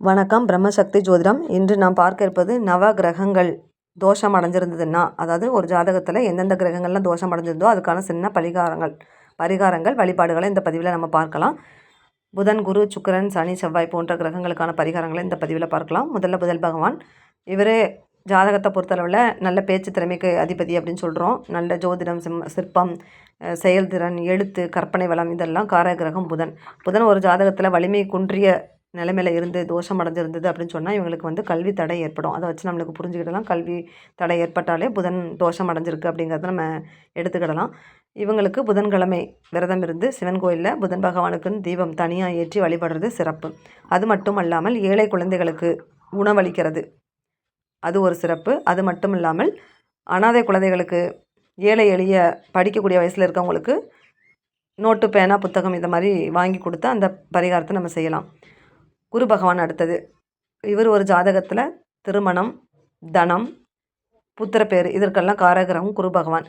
வணக்கம் பிரம்மசக்தி ஜோதிடம். இன்று நாம் பார்க்க இருப்பது நவ கிரகங்கள் தோஷம் அடைஞ்சிருந்ததுன்னா அதாவது ஒரு ஜாதகத்தில் எந்தெந்த கிரகங்கள்லாம் தோஷம் அடைஞ்சிருந்தோ அதுக்கான சின்ன பரிகாரங்கள் பரிகாரங்கள் வழிபாடுகளை இந்த பதிவில் நம்ம பார்க்கலாம். புதன் குரு சுக்கரன் சனி செவ்வாய் போன்ற கிரகங்களுக்கான பரிகாரங்களை இந்த பதிவில் பார்க்கலாம். முதல்ல புதல் பகவான். இவரே ஜாதகத்தை பொறுத்தளவில் நல்ல பேச்சு திறமைக்கு அதிபதி அப்படின்னு சொல்கிறோம் நல்ல ஜோதிடம் சிம் சிற்பம் செயல்திறன் எழுத்து கற்பனை வளம் இதெல்லாம் காரகிரகம் புதன். புதன் ஒரு ஜாதகத்தில் வலிமை குன்றிய நிலைமையில் இருந்து தோஷம் அடைஞ்சிருந்தது அப்படின்னு சொன்னால் இவங்களுக்கு வந்து கல்வி தடை ஏற்படும். அதை வச்சு நம்மளுக்கு புரிஞ்சுக்கிடலாம். கல்வி தடை ஏற்பட்டாலே புதன் தோஷம் அடைஞ்சிருக்கு அப்படிங்கிறத நம்ம எடுத்துக்கிடலாம். இவங்களுக்கு புதன்கிழமை விரதம் இருந்து சிவன் கோயிலில் புதன் பகவானுக்குன்னு தீபம் தனியாக ஏற்றி வழிபடுறது சிறப்பு. அது மட்டும் அல்லாமல் ஏழை குழந்தைகளுக்கு உணவளிக்கிறது. அது ஒரு சிறப்பு. அது மட்டும் இல்லாமல் அனாதை குழந்தைகளுக்கு ஏழை எளிய படிக்கக்கூடிய வயசில் இருக்கவங்களுக்கு நோட்டு பேனா புத்தகம் இந்த மாதிரி வாங்கி கொடுத்து அந்த பரிகாரத்தை நம்ம செய்யலாம். குரு பகவான் அடுத்தது. இவர் ஒரு ஜாதகத்தில் திருமணம் தனம் புத்திரப்பேர் இதற்கெல்லாம் காரகிரகம் குரு பகவான்.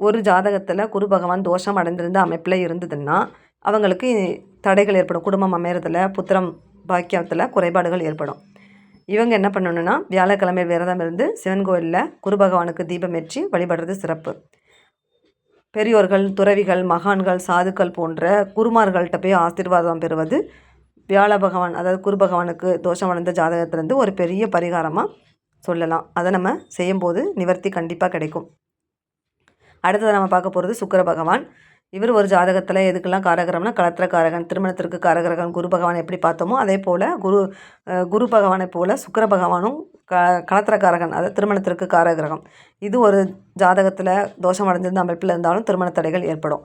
ஒரு ஜாதகத்தில் குரு பகவான் தோஷம் அடைந்திருந்த அமைப்பில் இருந்ததுன்னா அவங்களுக்கு தடைகள் ஏற்படும். குடும்பம் அமையறதில் புத்திரம் பாக்கியத்தில் குறைபாடுகள் ஏற்படும். இவங்க என்ன பண்ணணுன்னா வியாழக்கிழமை விரதம் இருந்து சிவன் கோயிலில் குரு பகவானுக்கு தீபம் ஏற்றி வழிபடுறது சிறப்பு. பெரியோர்கள் துறவிகள் மகான்கள் சாதுக்கள் போன்ற குருமார்கள்ட்ட போய் ஆசீர்வாதம் பெறுவது வியாழ பகவான் அதாவது குரு பகவானுக்கு தோஷம் வளர்ந்த ஜாதகத்துலேருந்து ஒரு பெரிய பரிகாரமாக சொல்லலாம். அதை நம்ம செய்யும்போது நிவர்த்தி கண்டிப்பாக கிடைக்கும். அடுத்தது நம்ம பார்க்க போகிறது சுக்கர பகவான். இவர் ஒரு ஜாதகத்தில் எதுக்கெல்லாம் காரகரம்னா களத்திர காரகன் திருமணத்திற்கு காரகரகன் குரு பகவான் எப்படி பார்த்தோமோ அதே போல் குரு குரு பகவானை போல் சுக்கர பகவானும் க களத்திரக்காரகன் அதாவது திருமணத்திற்கு காரகிரகம். இது ஒரு ஜாதகத்தில் தோஷம் அடைஞ்சிருந்த அமைப்பில் இருந்தாலும் திருமண தடைகள் ஏற்படும்.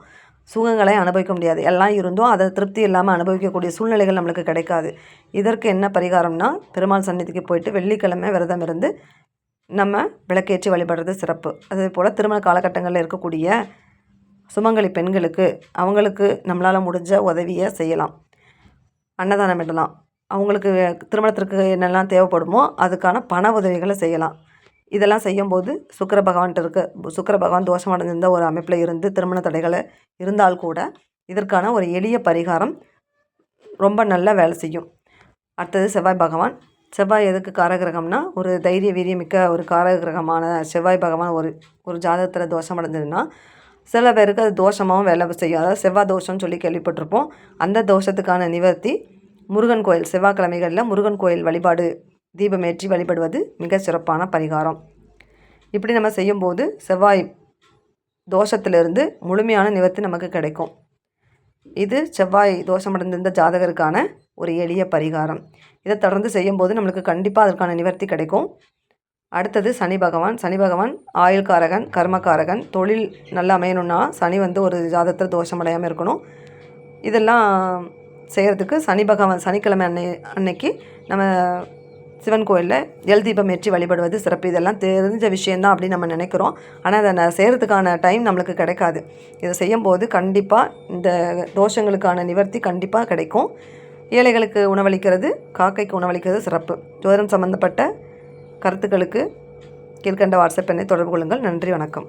சுகங்களை அனுபவிக்க முடியாது. எல்லாம் இருந்தும் அதை திருப்தி இல்லாமல் அனுபவிக்கக்கூடிய சூழ்நிலைகள் நம்மளுக்கு கிடைக்காது. இதற்கு என்ன பரிகாரம்னா பெருமாள் சந்நிதிக்கு போயிட்டு வெள்ளிக்கிழமை விரதம் இருந்து நம்ம விளக்கேற்றி வழிபடுறது சிறப்பு. அதே போல் திருமண காலகட்டங்களில் இருக்கக்கூடிய சுமங்கலி பெண்களுக்கு அவங்களுக்கு நம்மளால் முடிஞ்ச உதவியை செய்யலாம். அன்னதானம் இடலாம். அவங்களுக்கு திருமணத்திற்கு என்னெல்லாம் தேவைப்படுமோ அதுக்கான பண உதவிகளை செய்யலாம். இதெல்லாம் செய்யும்போது சுக்கர பகவான்கிட்ட இருக்க சுக்கர பகவான் தோஷம் அடைஞ்சிருந்த ஒரு அமைப்பில் இருந்து திருமண தடைகளை இருந்தால் கூட இதற்கான ஒரு எளிய பரிகாரம் ரொம்ப நல்லா வேலை செய்யும். அடுத்தது செவ்வாய் பகவான். செவ்வாய் எதுக்கு காரகிரகம்னா ஒரு தைரிய வீரியமிக்க ஒரு காரகிரகமான செவ்வாய் பகவான் ஒரு ஒரு ஜாதகத்தில் தோஷம் அடைஞ்சதுன்னா சில பேருக்கு அது தோஷமாகவும் வேலை செய்யும். அதாவது செவ்வாய் தோஷம்னு சொல்லி கேள்விப்பட்டிருப்போம். அந்த தோஷத்துக்கான நிவர்த்தி முருகன் கோயில் செவ்வாய்க்கிழமைகளில் முருகன் கோயில் வழிபாடு தீபமேற்றி வழிபடுவது மிக சிறப்பான பரிகாரம். இப்படி நம்ம செய்யும்போது செவ்வாய் தோஷத்திலிருந்து முழுமையான நிவர்த்தி நமக்கு கிடைக்கும். இது செவ்வாய் தோஷமடைந்திருந்த ஜாதகருக்கான ஒரு எளிய பரிகாரம். இதை தொடர்ந்து செய்யும்போது நம்மளுக்கு கண்டிப்பாக அதற்கான நிவர்த்தி கிடைக்கும். அடுத்தது சனி பகவான். சனி பகவான் ஆயுள்காரகன் கர்மக்காரகன். தொழில் நல்லா அமையணும்னா சனி வந்து ஒரு ஜாதகத்தில் தோஷம் அடையாமல் இருக்கணும். இதெல்லாம் செய்கிறதுக்கு சனி பகவான் சனிக்கிழமை அன்னை அன்னைக்கு நம்ம சிவன் கோயிலில் எல் தீபம் ஏற்றி வழிபடுவது சிறப்பு. இதெல்லாம் தெரிஞ்ச விஷயந்தான் அப்படின்னு நம்ம நினைக்கிறோம். ஆனால் அதை நான் செய்கிறதுக்கான டைம் நம்மளுக்கு கிடைக்காது. இதை செய்யும்போது கண்டிப்பாக இந்த தோஷங்களுக்கான நிவர்த்தி கண்டிப்பாக கிடைக்கும். ஏழைகளுக்கு உணவளிக்கிறது காக்கைக்கு உணவளிக்கிறது சிறப்பு. ஜோதிடம் சம்மந்தப்பட்ட கருத்துக்களுக்கு கீழ்கண்ட வாட்ஸ்அப் எண்ணை தொடர்பு கொள்ளுங்கள். நன்றி வணக்கம்.